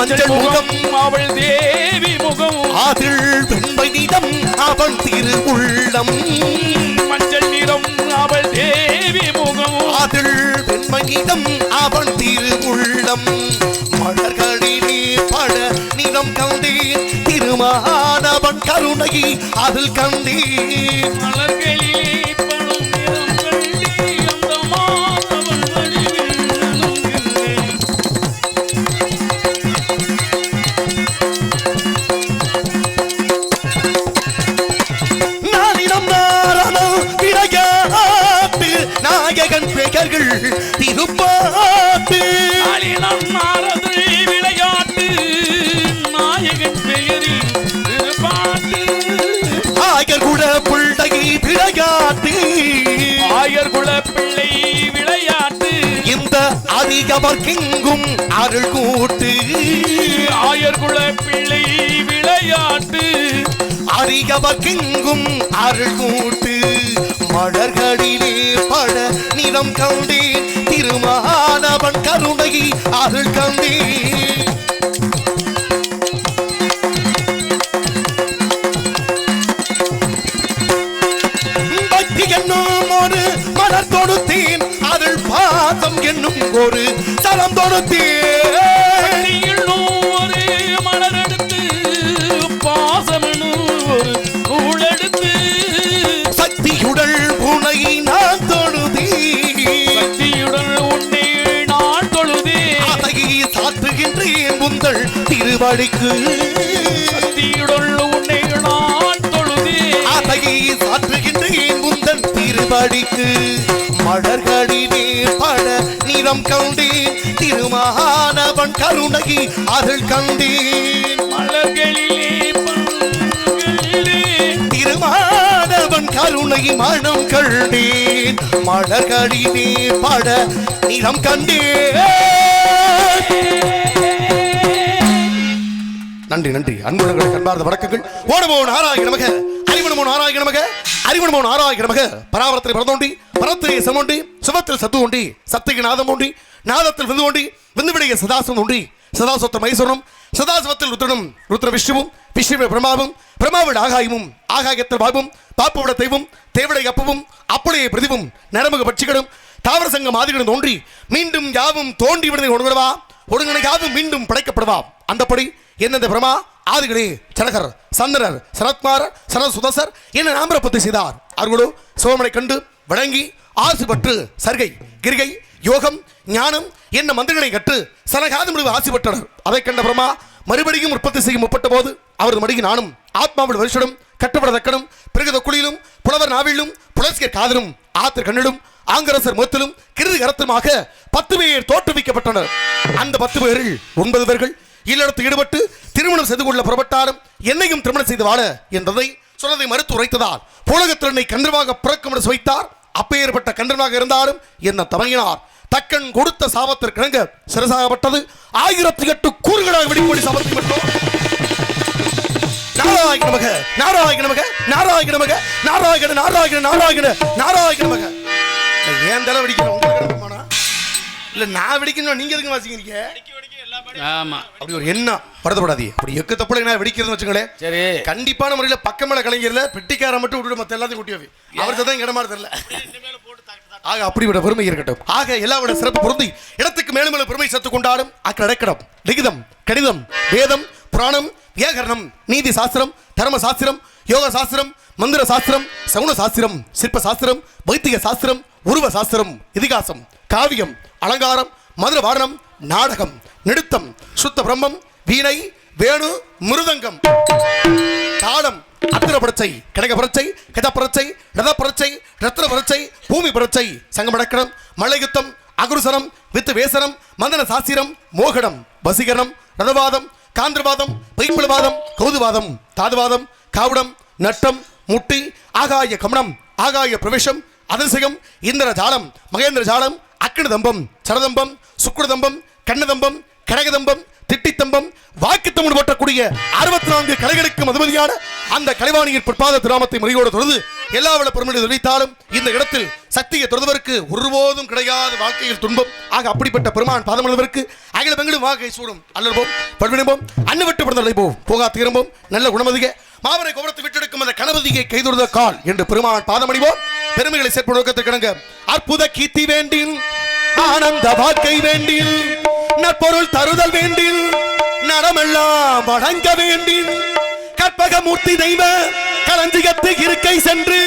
மஞ்சள் முகம் அவள் தேவி முகம். அதில் வெண்மை நிறம் அவன் திரு உள்ளம் மஞ்சள் நிறம் அவள் தேவி முகம். அதில் வெண்மை நிறம் அவன் திரு உள்ளம் மலர்களிலே பட நிறம் கண்டேன் திருமானவன் கருணை அதில் கண்டேன் மலர்களிலே அதிகவர்க்கெங்கும் அருள் கூட்டு. ஆயர் குல பிள்ளை விளையாட்டு. அறியவர்க்கெங்கும் அருள் கூட்டு. மலர்களிலே பட நிறம் கண்டேன். திருமானவன் கருணை அருள் கண்டேன். திருவடிக்கு சக்தியுடன் உன்னை நான் தொழுதே. அதை சாத்துகின்றேன் உந்தன் திருவடிக்கு. மலர்களிலே பட நிறம் கண்டேன். திருமானவன் கருணை அதில் கண்டேன். மலர்களிலே திருமானவன் கருணை மனம் கண்டேன். மலர்களிலே பட நிறம் கண்டேன். நன்றி நன்றி. அன்புடன்களை கண்பார்ந்த வணக்கங்கள். ஓடமோ நாராயண நமக அறிவனமோன் நாராயண நமக அறிவனமோன் நாராயண நமக. பராவரத்தில் பரதோண்டி பரத்திலே சமோண்டி சுபத்தில் சத்து உண்டி சத்திய நாதம் உண்டி நாதத்தில் விந்து உண்டி விந்துவிடைய சதாசம் உண்டி சதாசத்த மைசூரம் சதாசிவத்தில் ருத்ரனும் ருத்ர விஷ்ணுவும் விஷ்ணுவை பிரமாவும் பிரமாவிட ஆகாயமும் ஆகாயத்தில் பாபும் பாப்புவிட தெய்வம் தேவடை அப்பவும் அப்படியே பிரதிவும் நரமுக பட்சிகளும் தாவர சங்கம் ஆதிகளும் தோன்றி மீண்டும் யாவும் தோன்றி விடுதலை ஒடுங்கடவா ஒடுங்கனை யாவும் மீண்டும் படைக்கப்படுவா? அந்தப்படி எந்தெந்த பிரமா? ஆதிகளே சனகர் சந்திரர் சரத்குமாரர் சரசுதசர் என்ன நாமரப்பத்து செய்தார்? அவர்களு சோமனை கண்டு வழங்கி ஆசு பற்று சர்கை கிரிகை யோகம் ஞானம் என்ன மந்திரங்களை கற்று சனகாது முடிவு ஆசி பெற்றனர். அதை கண்ட பிரமா மறுபடியும் உற்பத்தி செய்யும் முற்பட்ட போது அவரது மடியில் நானும் ஆத்மாவில் வருஷனும் கட்டுப்பட தக்கனும் பிறகு குழியிலும் புலவர் நாவிலும் புலஸ்கர் காதலும் ஆத்திர கண்ணிலும் ஆங்கரசர் முகத்திலும் கிருதி கரத்திலுமாக பத்து பேர் தோற்றுவிக்கப்பட்டனர். அந்த பத்து பேரில் ஒன்பது பேர்கள் இல்லறத்தில் ஈடுபட்டு திருமணம் செய்து கொள்ள புறப்பட்டாலும் என்னையும் திருமணம் செய்து வாழ என்றதை சொன்னதை மறுத்து உரைத்ததால் பூலகத்திறனை கன்றவாக பிறக்கம் வைத்தார் அப்பேற்பட்ட கன்றனாக இருந்தாலும் என்ன தவங்கினார். தக்கன் கொடுத்த சாபத்திற்கிணங்க சிறசாகப்பட்டது. ஆயிரத்தி எட்டு கூறுகளாக வெடிப்படி சமர்த்தி விட்டோம் நாராயண நமக நாராயண நமக நாராயண நமக நாராயண நாராயண நாராயண நாராயண நமக. ஏன் தலை வெடிக்கிறேன்? உங்களுக்கு இல்ல நான் வெடிக்கணும் நீங்க எதுக்கு வாசிக்கிறீங்க? ஆமா. அப்படி ஒரு எண்ணம். வருத்தப்படாதீங்க அப்படி எக்கு தப்புல என்ன வெடிக்கிறதுன்னு வச்சுங்களேன் சரி. கண்டிப்பான முறையில பக்கமேல கலைஞர்ல பெட்டிக்கார மட்டும் விட்டுட்டு மத்த எல்லாத்தையும் கூட்டி வை அவர்கிட்ட தான் இடமா தெரியல. ஆக அப்படிவிட பெருமை இருக்கட்டும். ஆக எல்லாவிட சிறப்பு பொருந்தி இடத்துக்கு மேலும் மேலும் பெருமை சேர்த்து கொண்டாடும் அக்கடக்கடம் லிகிதம் கணிதம் வேதம் புராணம் வியாகரணம் நீதி சாஸ்திரம் தர்ம சாஸ்திரம் யோக சாஸ்திரம் மந்திர சாஸ்திரம் சகுன சாஸ்திரம் சிற்ப சாஸ்திரம் வைத்திய சாஸ்திரம் உருவ சாஸ்திரம் இதிகாசம் காவியம் அலங்காரம் மதுர வாரணம் நாடகம். நிறுத்தம் சுத்த பிரம்மம் வீணை வேணு மிருதங்கம். தாளம் அத்திர பரச்சை கனக பரச்சை கத பரச்சை ரத பரச்சை ரத்ன பரச்சை பூமி பரச்சை சங்கமடக்கணம் மலையுத்தம் அகுருசனம் வித்து வேசனம் மந்தன சாஸ்திரம் மோகடம் வசீகரணம் ரதவாதம் காந்திரவாதம் பைப்பிளவாதம் கௌதுவாதம் தாதுவாதம் காவுடம் நட்டம் முட்டி ஆகாய கமனம் ஆகாய பிரவேசம் அதிசயம் இந்திர ஜாலம் மகேந்திர ஜாலம் அக்கினதம்பம் சரதம்பம் சுக்குடதம்பம் கண்ணதம்பம் கடகதம்பம் திட்டித்தம்பம் வாக்குத்தமிழ் ஓட்டக்கூடிய அறுபத்தி நான்கு கலைகளுக்கும் அதிபதியான அந்த கலைவாணியின் பிற்பாத திராமத்தை முறையோடு தொடர்ந்து எல்லா விட பெருமையை தெரிவித்தாலும் இந்த இடத்தில் சக்தியை தொடர்வதற்கு ஒருபோதும் கிடையாது வாழ்க்கையில் துன்பம். ஆக அப்படிப்பட்ட பெருமான் பாதமளவிற்கு அகில பெங்களும் வாகை சூடும். அல்லற்போம் பல்வினம்போம் அன்னு விட்டு பிறந்த போம் போகா திரும்பும் நல்ல குணமதிக. மாவரை கோபுரத்தை விட்டெடுக்கும் அந்த கணபதியை கைதுடுத கால் என்று பெருமான் பாதமணிவோம். பெருமைகளை சேர்ப்பு நோக்கத்தை கிடங்க. அற்புத கீர்த்தி வேண்டின் ஆனந்த வாழ்க்கை வேண்டில் நற்பொருள் தருதல் வேண்டில் நரமெல்லாம் வழங்க வேண்டின் கற்பகமூர்த்தி தெய்வ களஞ்சியத்து இருக்கை சென்று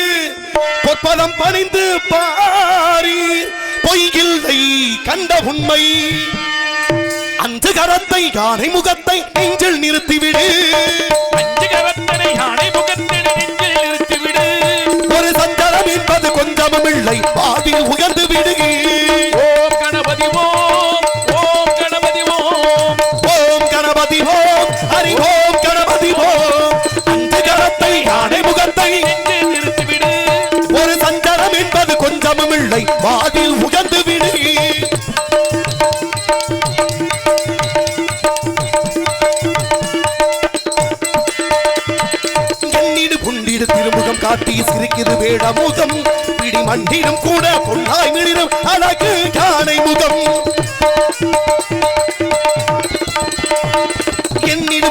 பொற்பதம் பணிந்து பாரி பொய்யில்லை கண்ட உண்மை. அஞ்சு கரத்தை யானை முகத்தை நெஞ்சில் நிறுத்திவிடு. அஞ்சு கரத்தனை யானை முகத்திட நெஞ்சில் நிறுத்திவிடு. ஒரு சஞ்சலம் என்பது கொஞ்சமும் இல்லை பாதில் உயர்ந்து விடு முகத்தை நெஞ்சில் நிறுத்திவிடு. ஒரு சஞ்சலம் என்பது கொஞ்சமும் இல்லை. வாதில் உகந்து விடு. எண்ணிடு புண்டிடு திருமுகம் காட்டி சிரிக்கிறது வேடமுகம் பிடி மண்டிடும் கூட பொன்னாய் மிளிரும் அழகு காணை முகம். எண்ணிடு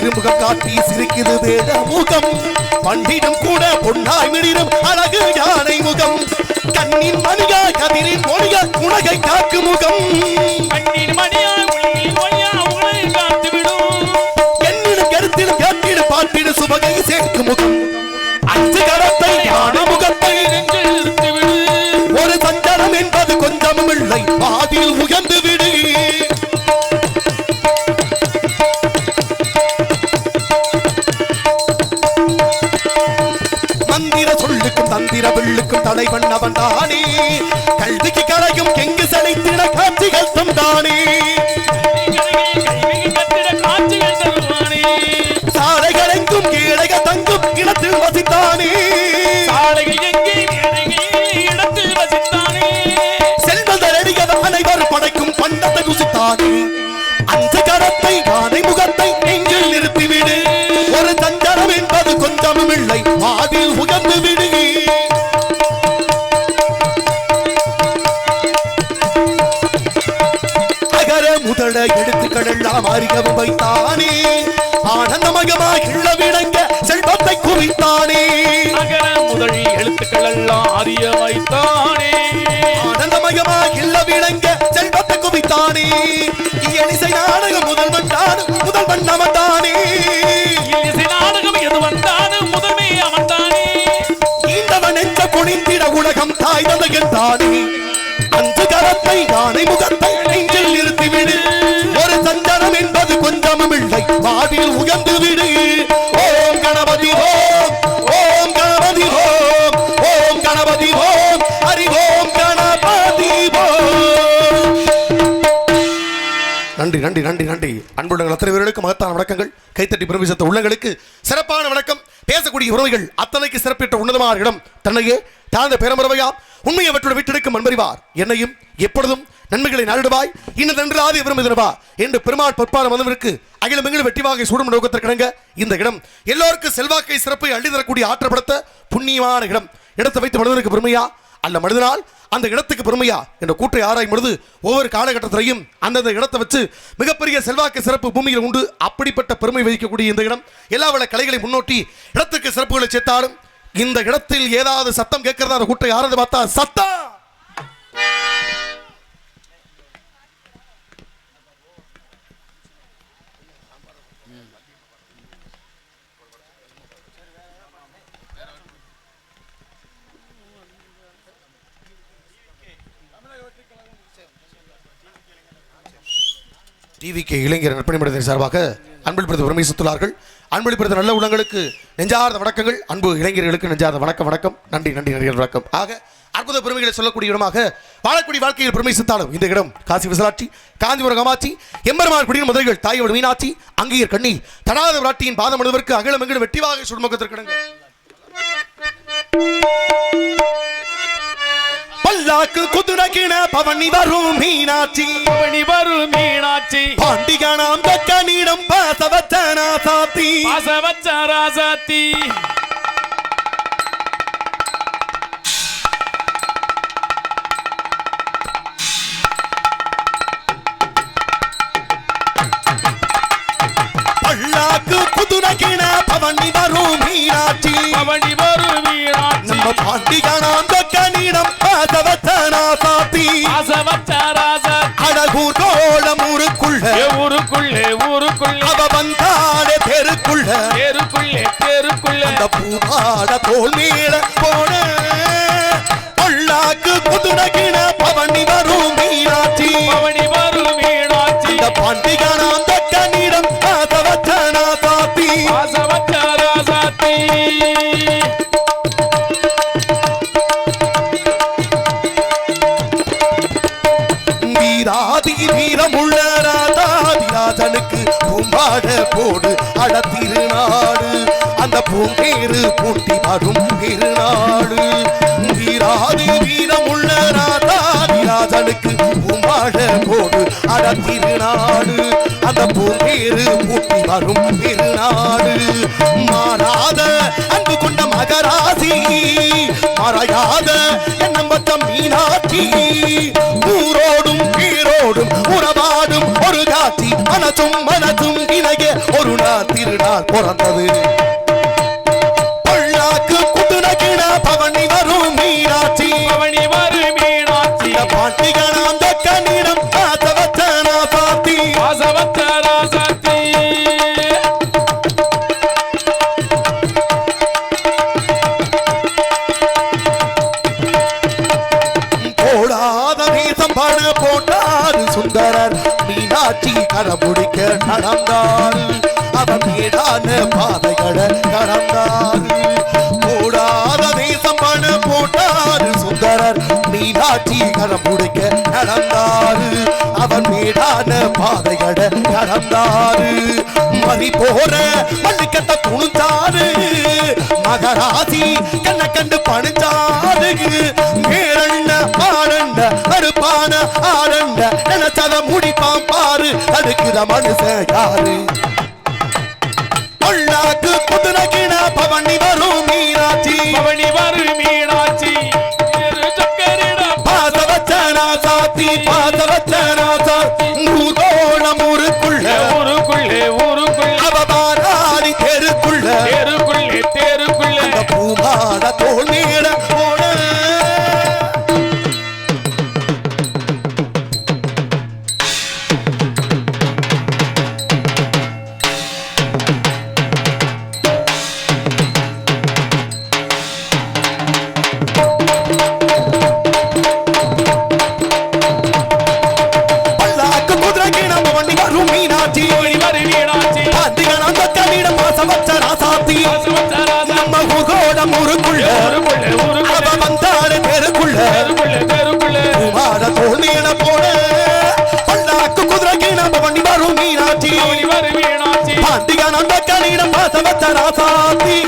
திருமுகம் காட்டி சிரிக்கிறது வேடமுகம் பண்டிடும் கூட பொன்னாய் மிளிரும் அழகு யானை முகம். கண்ணின் மணியா கதிரின் மொழியா உலகை காக்கு முகம். கண்ணீர் மணியா என்னிடம் கருத்திடும் கேட்டிடும் பாட்டிடும் சுபகை முகம். முகத்தை. ஒரு சஞ்சலம் என்பது கொஞ்சமும் இல்லை பாதியில் உயர்ந்து தடை பண்ணவன் தானே. கல்விக்கு கலையும் எங்கு சளைத்திட காட்சிகள் தந்தானே சாலைகளெங்கும் கீழக தங்கும் இடத்தில் வசித்தானே. படைக்கும் பண்டத்தை ருசித்தானே. அந்த கரத்தை யானை முகத்தை நெஞ்சில் நிறுத்திவிடு. ஒரு தஞ்சரம் என்பது கொஞ்சமும் இல்லை அதில் உகந்து விடு. முதல எழுத்துக்கள் எல்லாம் அறிகவும் வைத்தானே. ஆனந்தமயமாய் கிள்ள விளங்க செல்வத்தை குவித்தானே. அகர முதல் எழுத்துக்கள் எல்லாம் அறிய வைத்தானே. ஆனந்தமயமாய் கிள்ள விளங்க செல்வத்தை குவித்தானே. இயலிசை நாடகம் முதல்வன் தான் முதல்வன் நமதானே இசை நாடகம் எது வந்தாலும் முதன்மை அவன்தானே ஈந்தவன் நெஞ்ச குனிந்திட உலகம் தாய்ந்தது என்றானே. அஞ்சு கரத்தை யானை முகத்தை நெஞ்சில் சஞ்சலம் என்பது இல்லை வாடியில் உயர்ந்து விடு. ஓம் கணபதி ஓம் ஓம் கணபதி ஓம் ஓம் கணபதி ஓம் ஹரி கணபதி ஓம் நன்றி நன்றி நன்றி நன்றி. அன்புள்ளங்கள் அத்தனை பேர்களுக்கு மகத்தான வணக்கங்கள். கைத்தட்டி பிரமிசத்த உள்ளங்களுக்கு சிறப்பான வணக்கம். பேசக்கூடிய உறவுகள் அத்தனைக்கு சிறப்பிட்ட உன்னதமான இடம் தன்னையே தாழ்ந்த பேரமரவையாம் உண்மையை அவற்றோடு விட்டெடுக்கும் அன்பறிவார். என்னையும் எப்பொழுதும் நன்மைகளை நாடுவாய் இன்னதென்று ஆதி விரும்புகிறவா என்று பெருமாள் பொற்பான மதவிற்கு அகிலமெங்கிலும் வெற்றிவாகை சூடும் நோக்கத்திற்கிணங்க இந்த இடம் எல்லோருக்கும் செல்வாக்கை சிறப்பை அள்ளி தரக்கூடிய ஆற்றப்படுத்த புண்ணியமான இடம். இடத்தை வைத்து மனிதனுக்கு பெருமையா? அல்ல மனிதனால் அந்த இடத்துக்கு பெருமையா? என்ற கூற்றை ஆராயும் பொழுது ஒவ்வொரு காலகட்டத்திலையும் அந்தந்த இடத்தை வச்சு மிகப்பெரிய செல்வாக்கு சிறப்பு பூமியில் உண்டு. அப்படிப்பட்ட பெருமை வகிக்கக்கூடிய இந்த இடம் எல்லா வள கலைகளை முன்னோட்டி இடத்துக்கு சிறப்புகளை சேர்த்தாலும் இந்த இடத்தில் ஏதாவது சத்தம் கேட்கிறதா? அந்த கூட்டை யாராவது பார்த்தா சத்தம்! டிவிக்கு இளைஞர் நற்பணி சார்பாக அன்பில் பிறந்த உரிமை சுத்துள்ளார்கள் அன்பில் நல்ல உள்ளங்களுக்கு நெஞ்சார்ந்த வணக்கங்கள். அன்பு இளைஞர்களுக்கு நெஞ்சார்ந்த வணக்கம் வணக்கம். நன்றி நன்றி நன்றி வணக்கம். ஆக அற்புத பெருமைகளை சொல்லக்கூடிய இடமாக வாழக்கூடிய வாழ்க்கையில் பெருமை சித்தாலும் இந்த இடம் காசி விசலாட்சி காஞ்சிபுரம் காமாட்சி எம்பெருமான் குடியின் முதல்கள் தாயோடு மீனாட்சி அங்கீர் கண்ணி தடாத விராட்டியின் பாதம் அணுவதற்கு அகிலம் எங்கிடும் வெற்றிவாக பல்லாக்கு குதுரகின பவனி வரும் மீனாட்சி. பவனி வரும் மீனாட்சி. பாண்டிகனாம் தக்கனிடம் பாசவச்சனா சாத்தி பாசவச்ச ராசாத்தி பல்லாக்கு குதுரகின பவனி வரும் மீனாட்சி. பவனி வரும் மீனாட்சி. நம்ம பாண்டிகனாம் தக்கனிடம் பாசவச்சனா சாத்தி ராசாத்தி அழகூர் கோலம் ஊருக்குள்ள ஊருக்குள்ளே. ஊருக்குள்ளே அவ வந்தாடே தெருக்குள்ள. தெருக்குள்ளே தெருக்குள்ளே. அந்த பூவாட தோல் மேல போன பல்லாக்கு குதுரகின பவனி வரும் மீனாட்சி. பவனி வரும் மீனாட்சி. இந்த பாண்டிகனாம் தக்கனிடம் பாசவச்சனா சாத்தி பாசவச்ச ராசாத்தி பூம்பாட போடு அடத்திருநாடு அந்த பூங்கேறு பூட்டி வரும் திருநாடு. வீராதி வீரமுள்ள ராதாதிராஜனுக்கு பூம்பாட போடு அடத்திருநாடு அந்த பூங்கேறு பூட்டி வரும் திருநாடு. மாறாத அன்பு கொண்ட மகராசி மறையாத எண்ணம் பத்த மீனாட்சி. ஊரோடும் உறவ ஒரு காட்சி மனசும் மனசும் இணைய ஒரு நாள் திருநாள் பிறந்தது. கரம் முடிக்க நடந்தாரு. அவன் மீதான பாதைகளை கடந்தாரு மறி போற மல்லிக்கட்ட துணிச்சாரு மகராசி கண்ண கண்டு பணிச்சாரு மேலண்ண ஆரண்ட அறுப்பான ஆரண்ட நினைச்சத முடிப்பான் பாரு. அதுக்குத மனுஷன் யாரு? பொள்ளாக்கு புதுனகின பவனி வரும் மீனாட்சி. பவனி வரும் மீனாட்சி. சாத்தி பாசவச்சனா சாத்தி ஊரோளம் ஊருக்குள்ள ஊருக்குள்ளே ஊருக்குள்ளே. அவபாராணி தெருக்குள்ள. தெருக்குள்ளே தெருக்குள்ளே. அந்த பூமாட தோல் மேல கண்ணிடம் ராசாத்தி நம்ம ஊரோடம் ஊருக்குள்ள அவ வந்தாடு தெருக்குள்ள. தெருக்குள்ளே தெருக்குள்ளே மாட பல்லாக்கு குதிரைக்கு நம்ம வண்டி வரும் மீனாட்சி ராசாத்தி.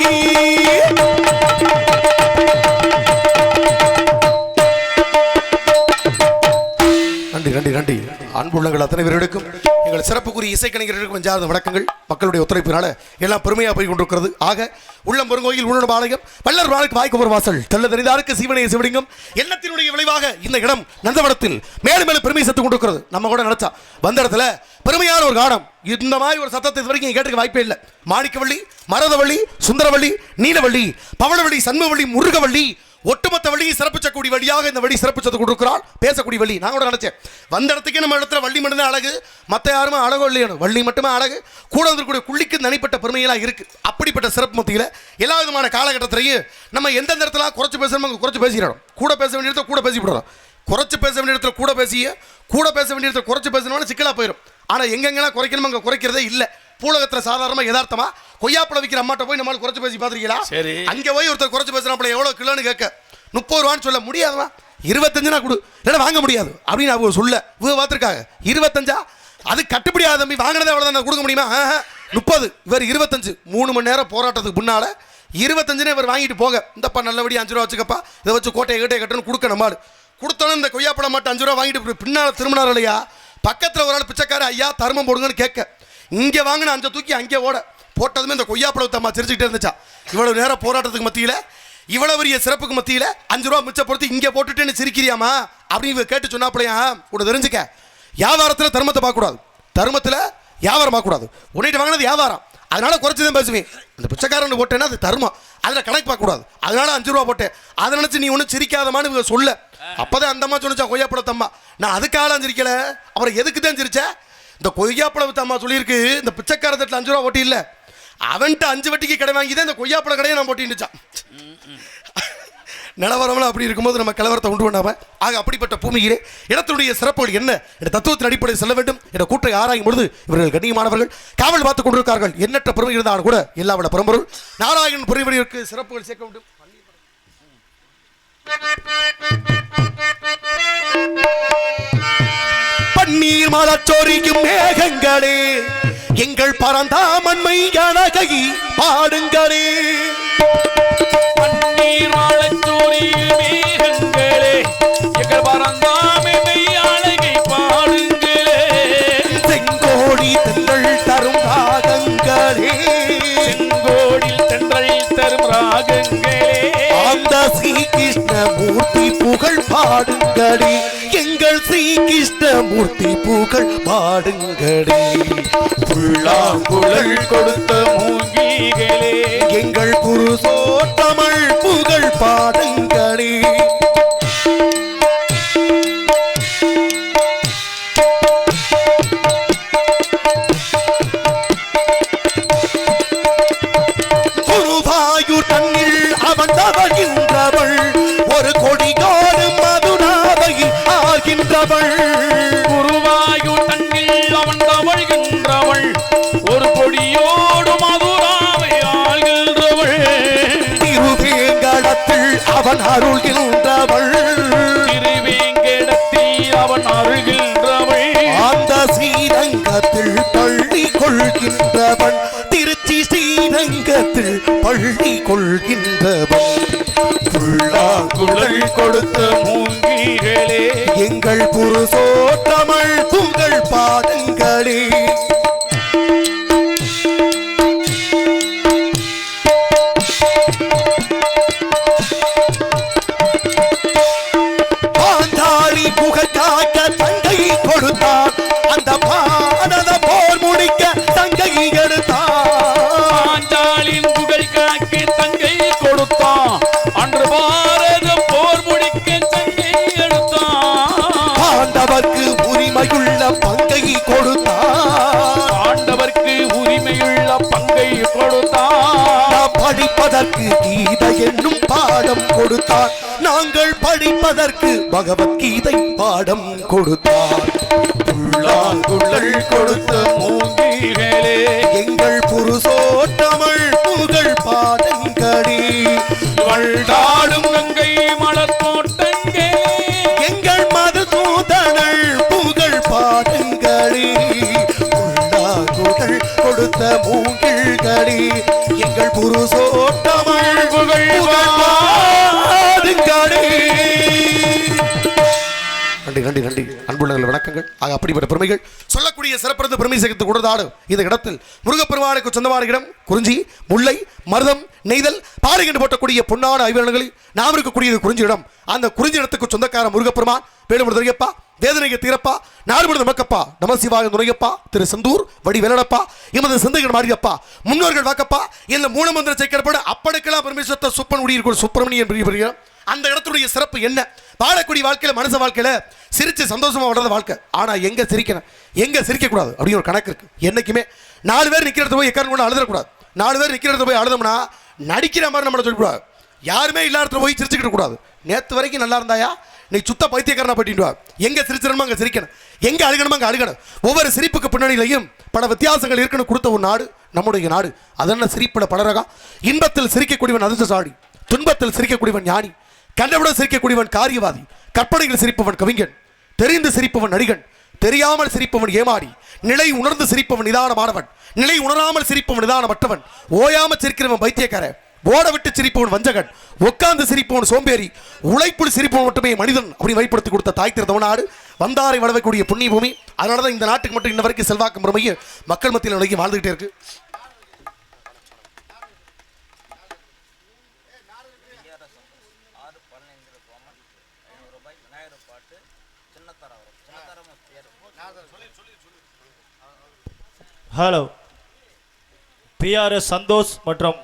நன்றி நன்றி நன்றி. அன்புள்ளங்கள் அத்தனை பேருக்கும் எங்கள் சிறப்புக்குரிய இசைக்கணிஞர்களுக்கும் நெஞ்சார்ந்த வணக்கங்கள். மக்களுடைய ஒத்துழைப்பினால எல்லாம் பெருமையாக போய் கொண்டிருக்கிறது. ஆக உள்ளம் பெருங்கோயில் உணர்வு ஆலயம் வல்லர் வாழ்க்கை வாய்க்கு ஒரு வாசல் தெல்ல தெரிந்தாருக்கு சீவனைய சிவடிங்கம் எண்ணத்தினுடைய விளைவாக இந்த இடம் நந்தவனத்தில் மேலும் மேலும் பெருமை சத்து கொண்டிருக்கிறது. நம்ம கூட நினைச்சா வந்த இடத்துல பெருமையான ஒரு காடம் இந்த மாதிரி ஒரு சத்தத்தை இது வரைக்கும் கேட்டுக்க வாய்ப்பே இல்லை. மாணிக்கவள்ளி மரதவள்ளி சுந்தரவள்ளி நீலவள்ளி பவளவள்ளி சண்முகவள்ளி முருகவள்ளி ஒட்டுமொத்த வழியை சிறப்பிச்சக்கூடிய வழியாக இந்த வழி சிறப்பிச்சது கொடுக்குறான் பேசக்கூடிய வழி. நான் கூட நினைச்சேன். வந்த இடத்துக்கே நம்ம இடத்துல வள்ளி மட்டும்தான் அழகு. மற்ற யாருமே அழகோ இல்லையோ வள்ளி மட்டுமே அழகு. கூட வந்திருக்கக்கூடிய குள்ளிக்கு தனிப்பட்ட பெருமையெல்லாம் இருக்குது அப்படிப்பட்ட சிறப்பு மத்தியில் எல்லா விதமான காலகட்டத்திலையும் நம்ம எந்தெந்த இடத்துல குறைச்சு பேசணுமோ அங்கே குறைச்சு பேசிடணும் கூட பேச வேண்டிய இடத்துல கூட பேசி விடுறோம் குறைச்சு பேச வேண்டிய இடத்துல கூட பேசிய கூட பேச வேண்டிய இடத்துல குறைச்சு பேசணும்னு சிக்கலாக போயிடும் ஆனால் எங்கெங்கெல்லாம் குறைக்கணுமோ அங்கே குறைக்கிறதே இல்லை. பூலகத்தில் சாதாரணமாக யதார்த்தமா கொய்யாப்பழம் விற்கிற அம்மாட்ட போய் நம்மளால குறைச்சு பேசி பார்த்துருக்கீங்களா? சரி. அங்கே போய் ஒருத்தர் குறைச்சு பேசுறாப்புல எவ்வளோ கிலோன்னு கேட்க முப்பது ரூபான்னு சொல்ல முடியாதுவா இருபத்தஞ்சுனா கொடு. இல்லைன்னா வாங்க முடியாது. அப்படின்னு அவங்க சொல்ல இவங்க பார்த்துருக்காங்க. இருபத்தஞ்சா? அது கட்டுப்படி ஆகாத தம்பி வாங்கினதே அவ்வளோதான் கொடுக்க முடியுமா? முப்பது. இவர் இருபத்தஞ்சு. மூணு மணி நேரம் போராட்டத்துக்கு முன்னால இருபத்தஞ்சுன்னு இவர் வாங்கிட்டு போக இந்தப்பா நல்லபடியா அஞ்சு ரூபா வச்சுக்கப்பா. இதை வச்சு கோட்டையை கேட்டை கட்டணும் கொடுக்க நம்மாடு கொடுத்தோன்னு இந்த கொய்யாப்பழம் மட்டும் அஞ்சு ரூபா வாங்கிட்டு பின்னால திரும்பினார் இல்லையா? பக்கத்தில் ஒரு ஆள் பிச்சைக்கார ஐயா தர்மம் போடுங்கன்னு கேட்க. இங்கே வாங்கின அஞ்சை தூக்கி அங்கே ஓட. போட்டதுமே இந்த கொய்யாப்பழத்தை அம்மா சிரிச்சுக்கிட்டே இருந்துச்சா. இவ்வளவு நேரம் போராட்டத்துக்கு மத்தியில் இவ்வளவு பெரிய சிறப்புக்கு மத்தியில் அஞ்சு ரூபா மிச்சப்படுத்தி இங்கே போட்டுட்டேன்னு சிரிக்கிறியாமா அப்படின்னு இவ கேட்டு சொன்னாப்பிள்ளையா உன்னை தெரிஞ்சுக்க. வியாபாரத்தில் தர்மத்தை பார்க்கக்கூடாது. தர்மத்தில் வியாபாரம் பார்க்கக்கூடாது. உன்னிட்டு வாங்கினது வியாபாரம். அதனால குறைச்சி தான் பேசுவேன். அந்த பிச்சைக்காரன் போட்டேன்னா அது தர்மம். அதில் கணக்கு பார்க்கக்கூடாது. அதனால அஞ்சு ரூபா போட்டேன். அதை நினச்சி நீ ஒன்றும் சிரிக்காதமான்னு இவங்க சொல்ல. அப்போதான் அந்தம்மா அம்மா சொன்னச்சா கொய்யாப்பழத்தம்மா நான் அதுக்காக சிரிக்கல. அப்புறம் எதுக்கு தான் சிரிச்சேன் இந்த கொய்யாப்பழம் அம்மா சொல்லியிருக்கு. இந்த பிச்சைக்கார தட்டில் அஞ்சு ரூபா ஓட்டி இல்லை அவன்கிட்ட அஞ்சு வட்டிக்கு கடை வாங்கி தான் இந்த கொய்யாப்பழம் கடையை நான் போட்டின்னுச்சான் நிலவரம்லாம் அப்படி இருக்கும்போது நம்ம கலவரத்தை உண்டு பண்ணாம ஆக அப்படிப்பட்ட பூமியிலே இடத்துடைய சிறப்புகள் என்ன? இந்த தத்துவத்தின் அடிப்படையில் செல்ல வேண்டும். என்ற கூற்றை ஆராயும் பொழுது இவர்கள் கண்ணியமானவர்கள் காவல் பார்த்துக் கொண்டிருக்கார்கள். எண்ணற்ற பெருமை இருந்தாலும் கூட எல்லாவிட பரம்பொருள். நாராயணன் பெருமையிற்கு சிறப்புகள் சேர்க்க வேண்டும். கண்ணீர் மலச்சோரிக்கும் மேகங்களே எங்கள் பரந்தாமன்மை அழகை பாடுங்களே. கண்ணீர் மாலைச்சோரியில் மேகங்களே எங்கள் பரந்தாமன்மை ஸ்ரீ கிருஷ்ணமூர்த்தி புகழ் பாடுங்களே எங்கள் ஸ்ரீ கிருஷ்ணமூர்த்தி புகழ் பாடுங்களே புல்லாங்குழல் கொடுத்த மூங்கிகளே எங்கள் புருஷோத்தமிழ் புகழ் பாடுங்களே கொடுத்த மூங்கிகளே எங்கள் புருஷோத்தமிழ் கொடுத்தார். நாங்கள் படிப்பதற்கு பகவத்கீதை பாடம் கொடுத்தார். புல்லாங்குழல் கொடுத்த மூங்கிகளே எங்கள் புருஷோத்தமிழ் புகழ் பாடங்களே வள்டாடும் கங்கை மலர் தோட்டங்களே. எங்கள் மதுசூதனள் புகழ் பாடுங்களே புல்லாங்குழல் கொடுத்த மூங்கில்களே எங்கள் புருஷோத்தமிழ் புகழ் நன்றி நன்றி. அன்புள்ளங்கள் வணக்கங்கள். ஆக அப்படிப்பட்ட பெருமைகள். சொல்லக்கூடிய சிறப்பிறந்த பெருமை சேர்த்து கொடுத்தாடு. இந்த இடத்தில் முருகப்பெருமானுக்கு சொந்தமான இடம் குறிஞ்சி முல்லை மருதம் நெய்தல் பாறைகண்டு போட்டக்கூடிய பொன்னான ஐவரணங்களில் நாம் இருக்கக்கூடியது குறிஞ்சி இடம். அந்த குறிஞ்சி இடத்துக்கு சொந்தக்கார முருகப்பெருமான் வேலுமணி துரையப்பா வேதனைக்கு தீரப்பா நாடுபடுது மக்கப்பா நம துரையப்பா திரு செந்தூர் வடி வேலடப்பா எமது சிந்தைகள் மாறியப்பா முன்னோர்கள் வாக்கப்பா இந்த மூலமந்திர சேர்க்கப்பட அப்பனுக்கெல்லாம் பரமேஸ்வரத்தை சுப்பன் உடியிருக்கும் சுப்பிரமணியன் பெரிய அந்த இடத்துடைய சிறப்பு என்ன? வாழக்கூடிய வாழ்க்கையில் மனுஷ வாழ்க்கையில் சிரித்து சந்தோஷமாக வளர்ற வாழ்க்கை. ஆனால் எங்கே சிரிக்கணும்? எங்கே சிரிக்கக்கூடாது? அப்படின்னு ஒரு கணக்கு இருக்குது என்னைக்குமே நாலு பேர் நிற்கிறத இடத்துல போய் எக்காரணம் கூட அழுதக்கூடாது நாலு பேர் நிற்கிறத இடத்துல போய் அழுதோம்னா நடிக்கிற மாதிரி நம்மளை சொல்லக்கூடாது. யாருமே இல்லாத இடத்துல போய் சிரிச்சுக்கிட்டு கூடாது நேற்று வரைக்கும் நல்லா இருந்தாயா? நீ சுத்த பைத்தியக்காரனா பட்டிட்டு வா சிரிச்சிடணுமோ அங்கே சிரிக்கணும். எங்கே அழுகணுமோ அங்கே அழுகணும். ஒவ்வொரு சிரிப்புக்கு பின்னணியிலையும் பல வித்தியாசங்கள் இருக்குன்னு கொடுத்த ஒரு நாடு நம்முடைய நாடு. அதென்ன சிரிப்பில் பலரகா? இன்பத்தில் சிரிக்கக்கூடியவன் அதிர்ஷ்டசாலி. துன்பத்தில் சிரிக்கக்கூடியவன் ஞானி. கண்டவுடன் சிரிக்கக்கூடியவன் காரியவாதி கற்பனைகள் சிரிப்பவன் கவிஞன் தெரிந்து சிரிப்பவன் நடிகன் தெரியாமல் சிரிப்பவன் ஏமாடி நிலை உணர்ந்து சிரிப்பவன் நிதானமானவன் நிலை உணராமல் சிரிப்பவன் நிதானமற்றவன் ஓயாமல் சிரிக்கிறவன் பைத்தியக்காரன் ஓட விட்டு சிரிப்பவன் வஞ்சகன் உட்கார்ந்து சிரிப்பவன் சோம்பேறி உழைப்புள் சிரிப்பு மட்டுமே மனிதன் அப்படி வைப்படுத்தி கொடுத்த தாய் திரு தமிழ்நாடு வந்தாரை வளரக்கூடிய புண்ணிய பூமி அதனால தான் இந்த நாட்டுக்கு மட்டும் இன்ன வரைக்கும் செல்வாக்கு முறைமையும் மக்கள் மத்தியில் நிலைக்கு வாழ்ந்துகிட்டே இருக்கு. ஹலோ பிஆர்எஸ் சந்தோஷ் மற்றும்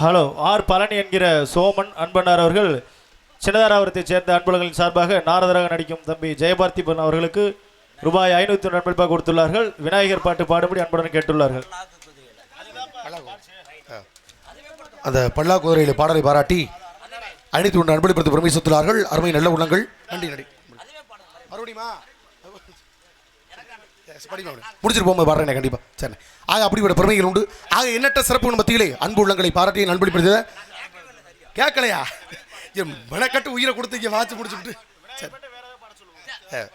ஹலோ ஆர் பழனி என்கிற சோமன் அன்பனார் அவர்கள் சின்னதாராபுரத்தைச் சேர்ந்த அன்புலங்களின் சார்பாக நாரதராக நடிக்கும் தம்பி ஜெயபார்த்திபன் அவர்களுக்கு ரூபாய் ஐநூற்றி ஒன்று நண்பளிப்பாக கொடுத்துள்ளார்கள். விநாயகர் பாட்டு பாடும்படி அன்புடன் கேட்டுள்ளார்கள். அந்த பல்லா குதிரையில் பாடலை பாராட்டி ஐநூத்தி ஒன்று அன்பளிப்படுத்த பெருமை சுத்துள்ளார்கள் அருமை நல்ல உள்ளங்கள். நன்றி நன்றி. மறுபடியுமா? முடிச்சிட்டு போகும்போது கண்டிப்பா. சரி. ஆக அப்படிப்பட்ட பெருமைகள் உண்டு. ஆக எண்ணற்ற சிறப்பு மத்தியிலே அன்பு உள்ளங்களை பாராட்டி நண்பளிப்படுத்த கேட்கலையா? என் மெனக்கட்டு உயிரை கொடுத்து இங்கே வாட்சி முடிச்சுட்டு சரி. சரி.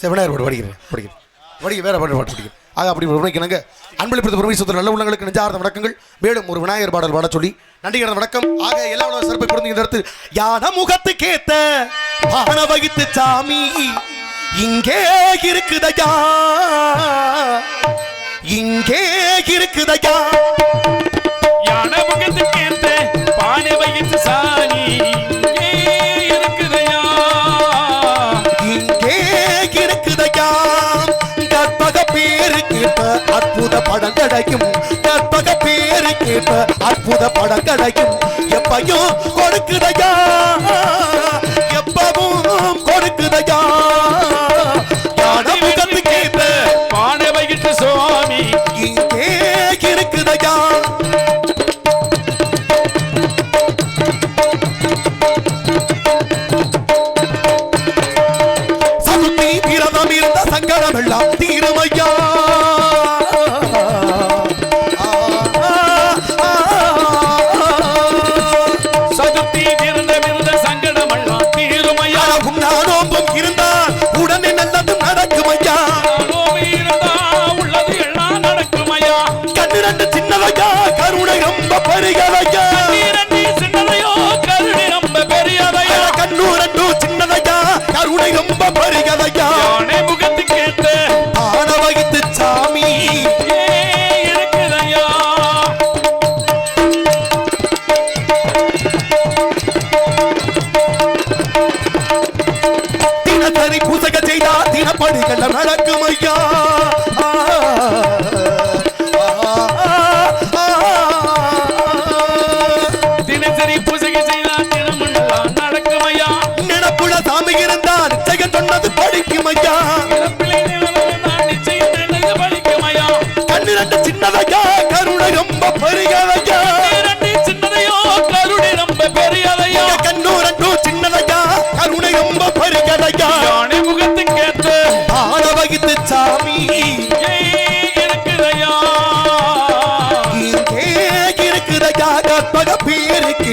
விநாயகர் பாட்டு படிக்கிறேன் படிக்கிறேன். படிக்க வேற பாட்டு பாட்டு படிக்கிறேன். ஆக அப்படி பெருமைக்கு அன்பளிப்படுத்த பெருமை சுத்த நல்ல உள்ளங்களுக்கு நெஞ்சார்ந்த வணக்கங்கள். மேலும் ஒரு விநாயகர் பாடல் பாட சொல்லி நன்றி வணக்கம். ஆக எல்லா உலக சிறப்பை பொருந்தி இந்த யான முகத்துக்கேத்த பான வகித்து சாமி. இங்கே இருக்குதையா? இங்கே இருக்குதையா? யானை முகத்துக்கு ஏத்த பானை வகித்து சாணி இங்கே இருக்குதையா? இங்கே இருக்குதையா? கற்பக பேரு கேட்ட அற்புத படம் கிடைக்கும். கற்பக பேரு கேட்ட அற்புத படம் கிடைக்கும். எப்பையும் கொடுக்குதையா?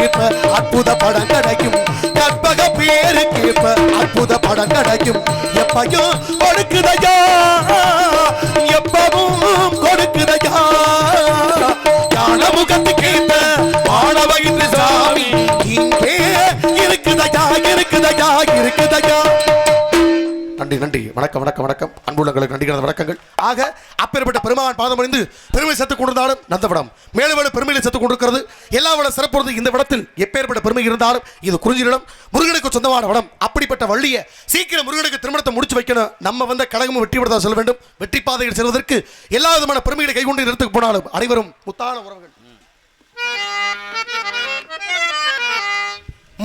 பேரு கேப்ப அற்புத படம் கிடைக்கும். கற்பக பேரு கேப்ப அற்புத படம் கிடைக்கும். எப்பையும் கொடுக்குதையா? எப்பவும் கொடுக்குதையா? ஞான முகத்து கேட்ட மாணவகின்ற சாமி இங்கே இருக்குதையா இருக்குதையா இருக்குதையா? நன்றி நன்றி. வணக்கம் வணக்கம் வணக்கம். அன்புள்ளங்களுக்கு நன்றி வணக்கங்கள் ஆக அப்பேற்பட்ட பெருமான் பாதம் அணிந்து பெருமை செத்துக் கொண்டிருந்தாலும் நந்தவடம் மேலும் மேலும் பெருமையில செத்துக் கொண்டிருக்கிறது. எல்லா விட சிறப்புறது இந்த விடத்தில் எப்பேற்பட்ட பெருமை இருந்தாலும் இது குறிஞ்சிடம் முருகனுக்கு சொந்தமான விடம் அப்படிப்பட்ட வள்ளியை சீக்கிரம் முருகனுக்கு திருமணத்தை முடிச்சு வைக்கணும். நம்ம வந்த கழகமும் வெற்றி பெறதா செல்ல வேண்டும். வெற்றி பாதையில் செல்வதற்கு எல்லா விதமான பெருமைகளை கைகொண்டு நிறுத்துக்கு போனாலும் அனைவரும் முத்தான உறவுகள்.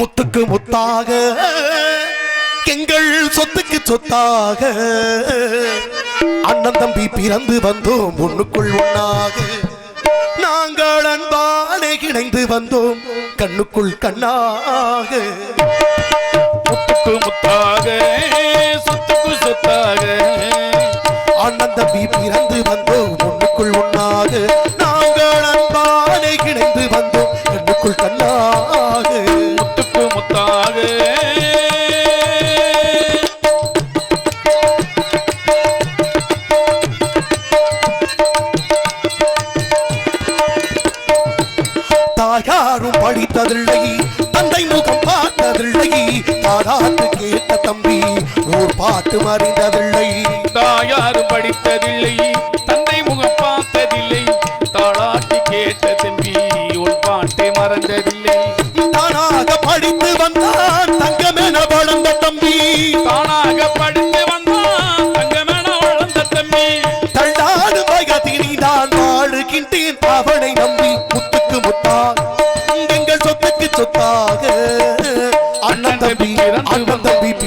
முத்துக்கு முத்தாக எங்கள் சொத்துக்கு சொத்தாக அண்ணன் தம்பி பிறந்து வந்தோம். ஒண்ணுக்குள் ஒண்ணாக நாங்கள் அன்பாலே இணைந்து வந்தோம். கண்ணுக்குள் கண்ணாக முத்துக்கு முத்தாக சொத்துக்கு சொத்தாக. அண்ணன் தம்பி பிறந்து வந்தோம். மட்டும் அறிந்ததில்லை தாயாரும் படித்ததில்லை தந்தை முகம் பார்த்ததில்லை தாளாட்டி கேட்ட தம்பி உன் பாட்டை மறந்ததில்லை. தானாக படித்து வந்தான் தங்கமென வளர்ந்த தம்பி. தானாக படித்து வந்தான் தங்கமென வளர்ந்த தம்பி. தள்ளாடு நான் வாழுகின்றேன் அவனை நம்பி.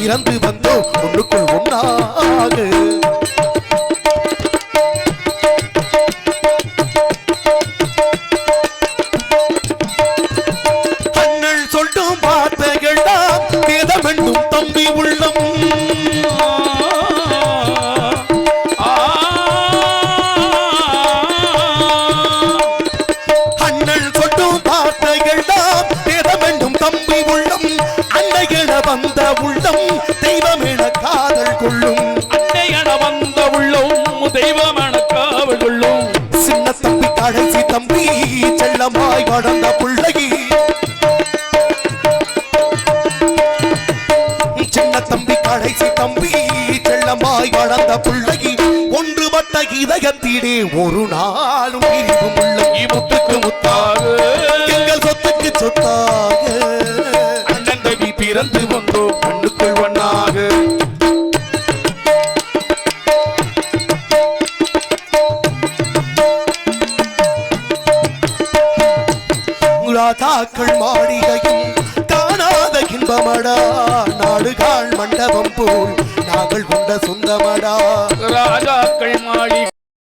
பிறந்து வந்தோம். ஒன்றுக்குள் ஒன்றாக உள்ளம் தெய்வம் என காதல் கொள்ளும். அன்னை என வந்த உள்ளம் தெய்வமென காவல் கொள்ளும். சின்ன தம்பி கடைசி தம்பி செல்லமாய் வளர்ந்த பிள்ளை. சின்ன தம்பி கடைசி தம்பி செல்லமாய் வளர்ந்த பிள்ளை. ஒன்றுபட்ட இதயத்திலே ஒரு நாளும் இல்லை. முத்துக்கு முத்தாக. எங்கள் சொத்துக்கு சொத்தாக. பிறந்து வந்தோம்